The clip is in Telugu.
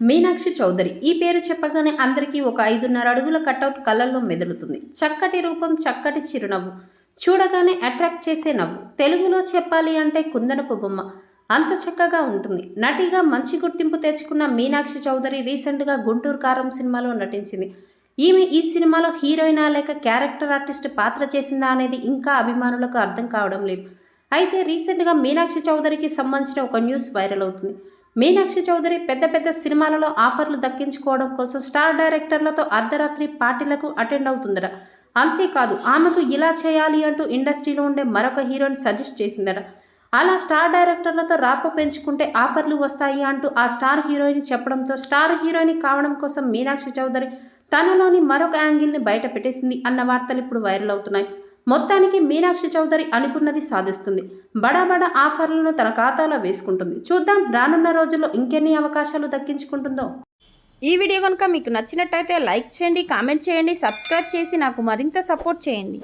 మీనాక్షి చౌదరి. ఈ పేరు చెప్పగానే అందరికీ ఒక ఐదున్నర అడుగుల కటౌట్ కళ్ళల్లో మెదులుతుంది. చక్కటి రూపం చక్కటి చిరునవ్వు. చూడగానే అట్రాక్ట్ చేసే నవ్వు. తెలుగులో చెప్పాలి అంటే కుందనపు బొమ్మ. అంత చక్కగా ఉంటుంది. నటిగా మంచి గుర్తింపు తెచ్చుకున్న మీనాక్షి చౌదరి రీసెంట్గా గుంటూరు కారం సినిమాలో నటించింది. ఈమె ఈ సినిమాలో హీరోయినా లేక క్యారెక్టర్ ఆర్టిస్ట్ పాత్ర చేసిందా అనేది ఇంకా అభిమానులకు అర్థం కావడం లేదు. అయితే రీసెంట్గా మీనాక్షి చౌదరికి సంబంధించిన ఒక న్యూస్ వైరల్ అవుతుంది. మీనాక్షి చౌదరి పెద్ద పెద్ద సినిమాలలో ఆఫర్లు దక్కించుకోవడం కోసం స్టార్ డైరెక్టర్లతో అర్ధరాత్రి పార్టీలకు అటెండ్ అవుతుందట. అంతేకాదు ఆమెకు ఇలా చేయాలి అంటూ ఇండస్ట్రీలో ఉండే మరొక హీరోని సజెస్ట్ చేసిందట. అలా స్టార్ డైరెక్టర్లతో రాపు పెంచుకుంటే ఆఫర్లు వస్తాయి అంటూ ఆ స్టార్ హీరోయిన్ చెప్పడంతో స్టార్ హీరోయిన్ కావడం కోసం మీనాక్షి చౌదరి తనలోని మరొక యాంగిల్ని బయట పెట్టేసింది అన్న వార్తలు ఇప్పుడు వైరల్ అవుతున్నాయి. మొత్తానికి మీనాక్షి చౌదరి అనుకున్నది సాధిస్తుంది. బడా బడా ఆఫర్లను తన ఖాతాలో వేసుకుంటుంది. చూద్దాం రానున్న రోజుల్లో ఇంకెన్ని అవకాశాలు దక్కించుకుంటుందో. ఈ వీడియో కనుక మీకు నచ్చినట్టయితే లైక్ చేయండి కామెంట్ చేయండి సబ్స్క్రైబ్ చేసి నాకు మరింత సపోర్ట్ చేయండి.